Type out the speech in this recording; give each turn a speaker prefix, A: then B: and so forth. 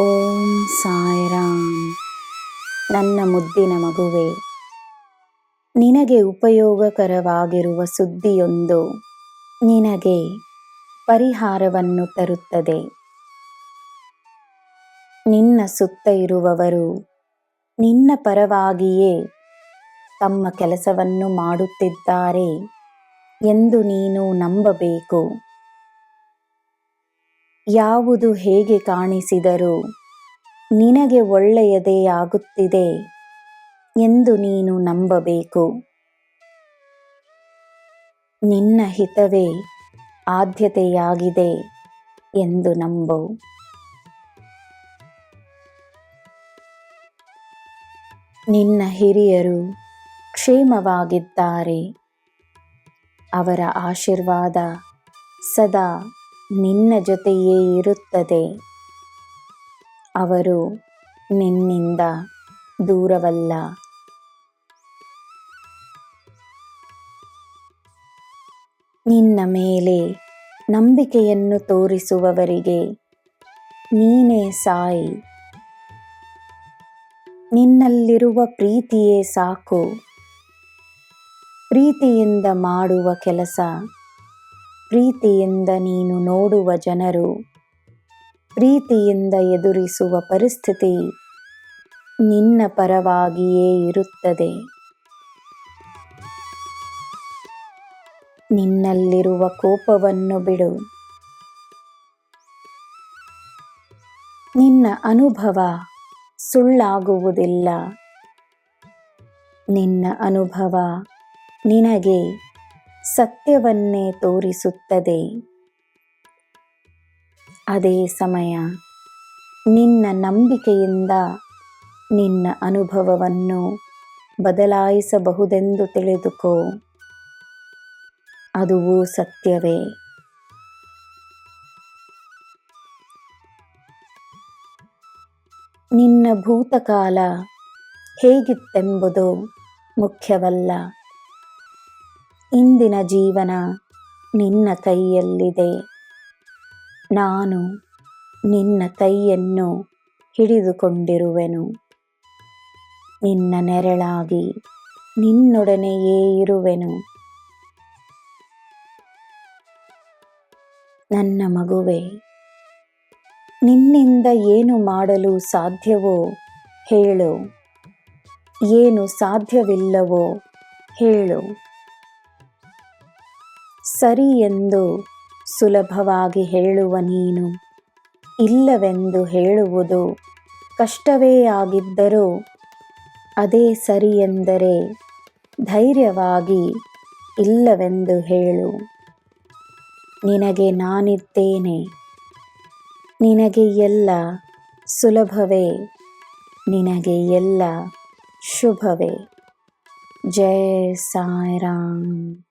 A: ಓಂ ಸಾಯಿರಾಮ್ ನನ್ನ ಮುದ್ದಿನ ಮಗುವೆ, ನಿನಗೆ ಉಪಯೋಗಕರವಾಗಿರುವ ಸುದ್ದಿಯೊಂದು ನಿನಗೆ ಪರಿಹಾರವನ್ನು ತರುತ್ತದೆ. ನಿನ್ನ ಸುತ್ತ ಇರುವವರು ನಿನ್ನ ಪರವಾಗಿಯೇ ತಮ್ಮ ಕೆಲಸವನ್ನು ಮಾಡುತ್ತಿದ್ದಾರೆ ಎಂದು ನೀನು ನಂಬಬೇಕು. ಯಾವುದು ಹೇಗೆ ಕಾಣಿಸಿದರೂ ನಿನಗೆ ಒಳ್ಳೆಯದೇ ಆಗುತ್ತಿದೆ ಎಂದು ನೀನು ನಂಬಬೇಕು. ನಿನ್ನ ಹಿತವೇ ಆದ್ಯತೆಯಾಗಿದೆ ಎಂದು ನಂಬು. ನಿನ್ನ ಹಿರಿಯರು ಕ್ಷೇಮವಾಗಿದ್ದಾರೆ. ಅವರ ಆಶೀರ್ವಾದ ಸದಾ ನಿನ್ನ ಜೊತೆಯೇ ಇರುತ್ತದೆ. ಅವರು ನಿನ್ನಿಂದ ದೂರವಲ್ಲ. ನಿನ್ನ ಮೇಲೆ ನಂಬಿಕೆಯನ್ನು ತೋರಿಸುವವರಿಗೆ ನೀನೇ ಸಾಯಿ. ನಿನ್ನಲ್ಲಿರುವ ಪ್ರೀತಿಯೇ ಸಾಕು. ಪ್ರೀತಿಯಿಂದ ಮಾಡುವ ಕೆಲಸ ಪ್ರೀತಿಯಿಂದ ನೀನು ನೋಡುವ ಜನರು. ಪ್ರೀತಿಯಿಂದ ಎದುರಿಸುವ ಪರಿಸ್ಥಿತಿ ನಿನ್ನ ಪರವಾಗಿಯೇ ಇರುತ್ತದೆ. ನಿನ್ನಲ್ಲಿರುವ ಕೋಪವನ್ನು ಬಿಡು. ನಿನ್ನ ಅನುಭವ ಸುಳ್ಳಾಗುವುದಿಲ್ಲ. ನಿನ್ನ ಅನುಭವ ನಿನಗೆ ಸತ್ಯವನ್ನೇ ತೋರಿಸುತ್ತದೆ. ಅದೇ ಸಮಯ ನಿನ್ನ ನಂಬಿಕೆಯಿಂದ ನಿನ್ನ ಅನುಭವವನ್ನು ಬದಲಾಯಿಸಬಹುದೆಂದು ತಿಳಿದುಕೋ. ಅದುವೂ ಸತ್ಯವೇ. ನಿನ್ನ ಭೂತಕಾಲ ಹೇಗಿತ್ತೆಂಬುದು ಮುಖ್ಯವಲ್ಲ. ಇಂದಿನ ಜೀವನ ನಿನ್ನ ಕೈಯಲ್ಲಿದೆ. ನಾನು ನಿನ್ನ ಕೈಯನ್ನು ಹಿಡಿದುಕೊಂಡಿರುವೆನು. ನಿನ್ನ ನೆರಳಾಗಿ ನಿನ್ನೊಡನೆಯೇ ಇರುವೆನು. ನನ್ನ ಮಗುವೆ, ನಿನ್ನಿಂದ ಏನು ಮಾಡಲು ಸಾಧ್ಯವೋ ಹೇಳು. ಏನು ಸಾಧ್ಯವಿಲ್ಲವೋ ಹೇಳು. ಸರಿ ಎಂದು ಸುಲಭವಾಗಿ ಹೇಳುವ ನೀನು. ಇಲ್ಲವೆಂದು ಹೇಳುವುದು ಕಷ್ಟವೇ ಆಗಿದ್ದರೂ ಅದೇ ಸರಿ ಎಂದರೆ ಧೈರ್ಯವಾಗಿ ಇಲ್ಲವೆಂದು ಹೇಳು. ನಿನಗೆ ನಾನಿದ್ದೇನೆ. ನಿನಗೆ ಎಲ್ಲ ಸುಲಭವೇ. ನಿನಗೆ ಎಲ್ಲ ಶುಭವೇ. ಜಯ ಸಾಯಿರಾಮ್.